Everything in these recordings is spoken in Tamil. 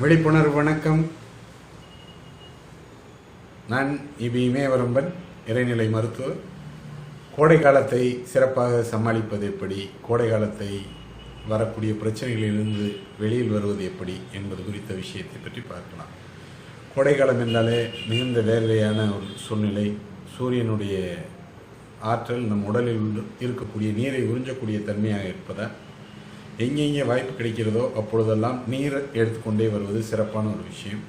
விழிப்புணர்வு வணக்கம். நான் இபி இமயவரம்பன் இறைநிலை மருத்துவர். கோடை காலத்தை சிறப்பாக சமாளிப்பது எப்படி? கோடை காலத்தை வரக்கூடிய பிரச்சனைகளிலிருந்து வெளியில் வருவது எப்படி? என்பது குறித்த விஷயத்தை பற்றி பார்க்கலாம். கோடைக்காலம் என்றாலே மிகுந்த வேலையான ஒரு சூழ்நிலை. சூரியனுடைய ஆற்றல் நம் உடலில் உள்ள- இருக்கக்கூடிய நீரை உறிஞ்சக்கூடிய தன்மையாக இருப்பதால் எங்கெங்கே வாய்ப்பு கிடைக்கிறதோ அப்பொழுதெல்லாம் நீர் எடுத்துக்கொண்டே வருவது சிறப்பான ஒரு விஷயம்.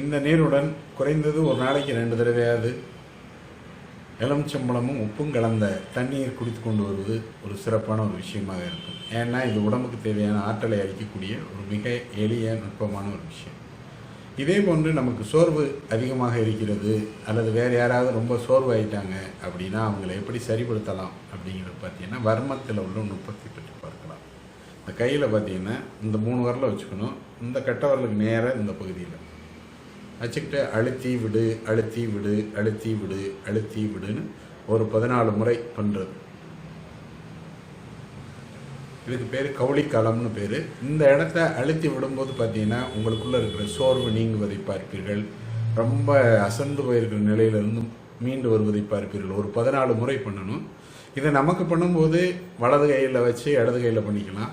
இந்த நீருடன் குறைந்தது ஒரு நாளைக்கு ரெண்டு தடவையாவது எலுமிச்சம்பழமும் உப்பும் கலந்த தண்ணீர் குடித்து கொண்டு வருவது ஒரு சிறப்பான ஒரு விஷயமாக இருக்கும். ஏன்னா இது உடம்புக்கு தேவையான ஆற்றலை அளிக்கக்கூடிய ஒரு மிக எளிய நுட்பமான ஒரு விஷயம். இதே போன்று நமக்கு சோர்வு அதிகமாக இருக்கிறது அல்லது வேறு யாராவது ரொம்ப சோர்வாயிட்டாங்க அப்படின்னா அவங்கள எப்படி சரிப்படுத்தலாம் அப்படிங்கிறது பார்த்தீங்கன்னா வர்மத்தில் உள்ள நுட்பத்தை பற்றி. கையில் பார்த்தீங்கன்னா இந்த மூணு வரல வச்சுக்கணும். இந்த கட்ட வரலுக்கு நேராக இந்த பகுதியில். வச்சுக்கிட்டு அழுத்தி விடு அழுத்தி விடு அழுத்தி விடு அழுத்தி விடுன்னு ஒரு பதினாலு முறை பண்ணுறது இதுக்கு பேர் கவுளிக்காலம்னு பேர். இந்த இடத்த அழுத்தி விடும்போது பார்த்தீங்கன்னா உங்களுக்குள்ளே இருக்கிற சோர்வு நீங்குவதை பார்ப்பீர்கள். ரொம்ப அசந்து போயிருக்கிற நிலையிலிருந்து மீண்டு வருவதை பார்ப்பீர்கள். ஒரு பதினாலு முறை பண்ணணும். இதை நமக்கு பண்ணும்போது வலது கையில் வச்சு இடது கையில் பண்ணிக்கலாம்.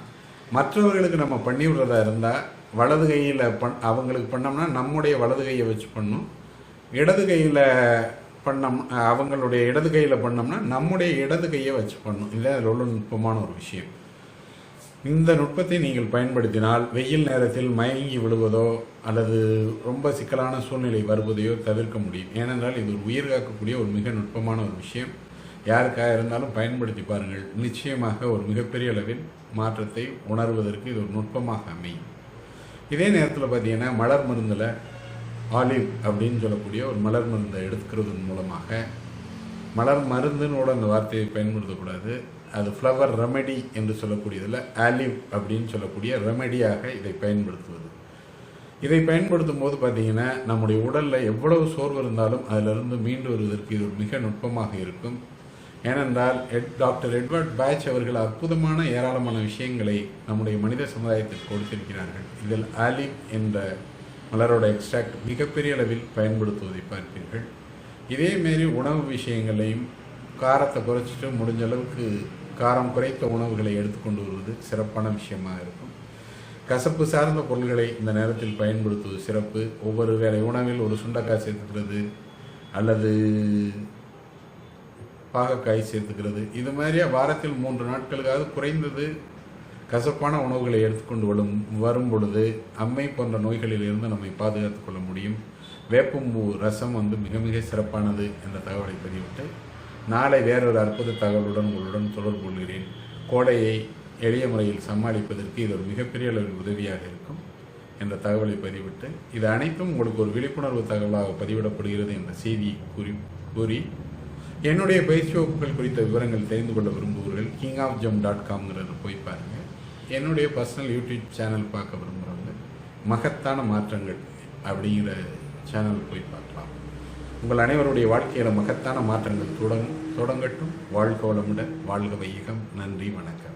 மற்றவர்களுக்கு நம்ம பண்ணி விடுறதா இருந்தால் வலது கையில் பண் அவங்களுக்கு பண்ணோம்னா நம்முடைய வலது கையை வச்சு பண்ணும். இடது கையில் பண்ணம் அவங்களுடைய இடது கையில் பண்ணோம்னா நம்முடைய இடது கையை வச்சு பண்ணணும் இல்லை அதில் நுட்பமான ஒரு விஷயம். இந்த நுட்பத்தை நீங்கள் பயன்படுத்தினால் வெயில் நேரத்தில் மயங்கி விழுவதோ அல்லது ரொம்ப சிக்கலான சூழ்நிலை வருவதையோ தவிர்க்க முடியும். ஏனென்றால் இது ஒரு உயிர் காக்கக்கூடிய ஒரு மிக நுட்பமான ஒரு விஷயம். யாருக்காக இருந்தாலும் பயன்படுத்தி பாருங்கள். நிச்சயமாக ஒரு மிகப்பெரிய அளவில் மாற்றத்தை உணர்வதற்கு இது ஒரு நுட்பமாக அமையும். இதே நேரத்தில் பார்த்தீங்கன்னா மலர் மருந்தில் ஆலிவ் அப்படின்னு சொல்லக்கூடிய ஒரு மலர் மருந்தை எடுத்துக்கிறதன் மூலமாக மலர் மருந்துன்னு கூட அந்த வார்த்தையை பயன்படுத்தக்கூடாது. அது ஃப்ளவர் ரெமெடி என்று சொல்லக்கூடியதில் ஆலிவ் அப்படின்னு சொல்லக்கூடிய ரெமெடியாக இதை பயன்படுத்துவது. இதை பயன்படுத்தும் போது பார்த்தீங்கன்னா நம்முடைய உடலில் எவ்வளவு சோர்வு இருந்தாலும் அதிலிருந்து மீண்டு வருவதற்கு இது ஒரு மிக நுட்பமாக இருக்கும். ஏனென்றால் எட் டாக்டர் எட்வர்ட் பேட்ச் அவர்கள் அற்புதமான ஏராளமான விஷயங்களை நம்முடைய மனித சமுதாயத்திற்கு கொடுத்திருக்கிறார்கள். இதில் ஆலிவ் என்ற மலரோட எக்ஸ்ட்ராக்ட் மிகப்பெரிய அளவில் பயன்படுத்துவதை பார்ப்பீர்கள். இதேமாரி உணவு விஷயங்களையும் காரத்தை குறைச்சிட்டு முடிஞ்ச அளவுக்கு காரம் குறைத்த உணவுகளை எடுத்துக்கொண்டு வருவது சிறப்பான விஷயமாக இருக்கும். கசப்பு சார்ந்த பொருள்களை இந்த நேரத்தில் பயன்படுத்துவது சிறப்பு. ஒவ்வொரு வேளை உணவில் ஒரு சுண்டைக்காய் சேர்த்துக்கிறது அல்லது பாகக்காய் சேர்த்துக்கிறது. இது மாதிரியா வாரத்தில் மூன்று நாட்களுக்காவது குறைந்தது கசப்பான உணவுகளை எடுத்துக்கொண்டு வரும் வரும் பொழுது அம்மை போன்ற நோய்களில் இருந்து நம்மை பாதுகாத்துக் கொள்ள முடியும். வேப்பம்பூ ரசம் வந்து மிக மிக சிறப்பானது என்ற தகவலை பதிவிட்டு நாளை வேறொரு அற்புத தகவலுடன் உங்களுடன் தொடர்பு கொள்கிறேன். கோடையை எளிய முறையில் சமாளிப்பதற்கு இது ஒரு மிகப்பெரிய அளவில் உதவியாக இருக்கும் என்ற தகவலை பதிவிட்டு இது அனைத்தும் உங்களுக்கு ஒரு விழிப்புணர்வு தகவலாக பதிவிடப்படுகிறது என்ற செய்தியை கூறி கூறி என்னுடைய பயிற்சி வகுப்புகள் குறித்த விவரங்கள் தெரிந்து கொள்ள விரும்புகிறவர்கள் கிங் ஆஃப் ஜம் டாட் காம்ங்கிறத போய் பாருங்கள் என்னுடைய பர்சனல் யூடியூப் சேனல் பார்க்க விரும்புகிறவங்க மகத்தான மாற்றங்கள் அப்படிங்கிற சேனல் போய் பார்க்கலாம். உங்கள் அனைவருடைய வாழ்க்கையில் மகத்தான மாற்றங்கள் தொடங்கும் தொடங்கட்டும். வாழ்க வளமுடன் வாழ்க வையகம். நன்றி வணக்கம்.